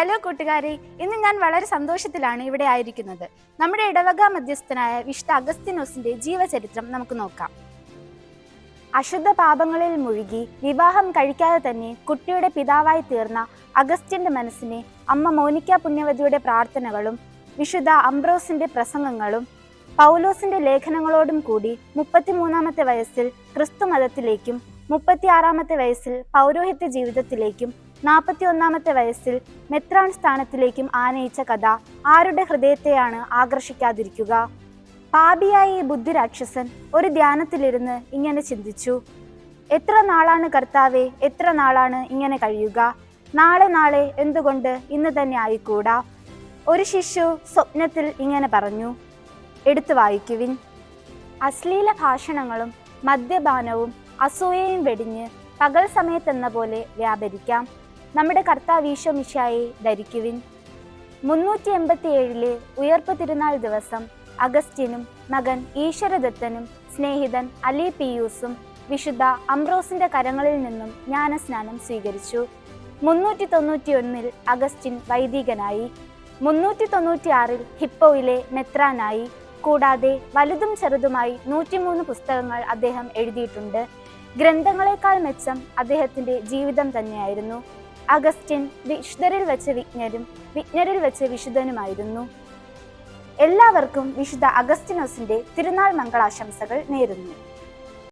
Hello കൂട്ടുകാരെ ഇന്ന് ഞാൻ വളരെ സന്തോഷത്തിലാണ് ഇവിടെ ആയിരിക്കുന്നത്. നമ്മുടെ ഇടവക മധ്യസ്ഥനായ വിശുദ്ധ അഗസ്തിനോസിന്റെ ജീവചരിത്രം നമുക്ക് നോക്കാം. അശുദ്ധ പാപങ്ങളിൽ മുഴുകി വിവാഹം കഴിക്കാതെ തന്നെ കുട്ടിയുടെ പിതാവായി തീർന്ന അഗസ്റ്റിന്റെ മനസ്സിനെ അമ്മ മോനിക്ക പുണ്യവതിയുടെ പ്രാർത്ഥനകളും വിശുദ്ധ അംബ്രോസിന്റെ പ്രസംഗങ്ങളും പൗലോസിന്റെ ലേഖനങ്ങളോടും കൂടി മുപ്പത്തിമൂന്നാമത്തെ വയസ്സിൽ ക്രിസ്തു മതത്തിലേക്കും മുപ്പത്തിയാറാമത്തെ വയസ്സിൽ പൗരോഹിത്യ ജീവിതത്തിലേക്കും നാൽപ്പത്തിയൊന്നാമത്തെ വയസ്സിൽ മെത്രാൻ സ്ഥാനത്തിലേക്കും ആനയിച്ച കഥ ആരുടെ ഹൃദയത്തെയാണ് ആകർഷിക്കാതിരിക്കുക? പാപിയായ ഈ ബുദ്ധിരാക്ഷസൻ ഒരു ധ്യാനത്തിലിരുന്ന് ഇങ്ങനെ ചിന്തിച്ചു. എത്ര നാളാണ് കർത്താവെ എത്ര നാളാണ് ഇങ്ങനെ കഴിയുക? നാളെ നാളെ എന്തുകൊണ്ട് ഇന്ന് തന്നെ ആയിക്കൂടാ? ഒരു ശിശു സ്വപ്നത്തിൽ ഇങ്ങനെ പറഞ്ഞു. എടുത്തു വായിക്കുവിൻ. അശ്ലീല ഭാഷണങ്ങളും മദ്യപാനവും അസൂയയും വെടിഞ്ഞ് പകൽ സമയത്തെന്ന പോലെ വ്യാപരിക്കാം. നമ്മുടെ കർത്താവീശോ മിശായെ ധരിക്കുവിൻ. മുന്നൂറ്റി എൺപത്തി ഏഴിലെ ഉയർപ്പ് തിരുനാൾ ദിവസം അഗസ്റ്റിനും മകൻ ഈശ്വരദത്തനും സ്നേഹിതൻ അലി പിയൂസും വിശുദ്ധ അംബ്രോസിന്റെ കരങ്ങളിൽ നിന്നും ജ്ഞാനസ്നാനം സ്വീകരിച്ചു. മുന്നൂറ്റി തൊണ്ണൂറ്റി ഒന്നിൽ അഗസ്റ്റിൻ വൈദികനായി. മുന്നൂറ്റി തൊണ്ണൂറ്റി ആറിൽ ഹിപ്പോയിലെ മെത്രാനായി. കൂടാതെ വലുതും ചെറുതുമായി നൂറ്റിമൂന്ന് പുസ്തകങ്ങൾ അദ്ദേഹം എഴുതിയിട്ടുണ്ട്. ഗ്രന്ഥങ്ങളെക്കാൾ മെച്ചം അദ്ദേഹത്തിന്റെ ജീവിതം തന്നെയായിരുന്നു. അഗസ്റ്റിൻ വിശുദ്ധരിൽ വെച്ച് വിജ്ഞരും വിജ്ഞരിൽ വെച്ച് വിശുദ്ധനുമായിരുന്നു. എല്ലാവർക്കും വിശുദ്ധ അഗസ്റ്റിനോസിന്റെ തിരുനാൾ മംഗളാശംസകൾ നേരുന്നു.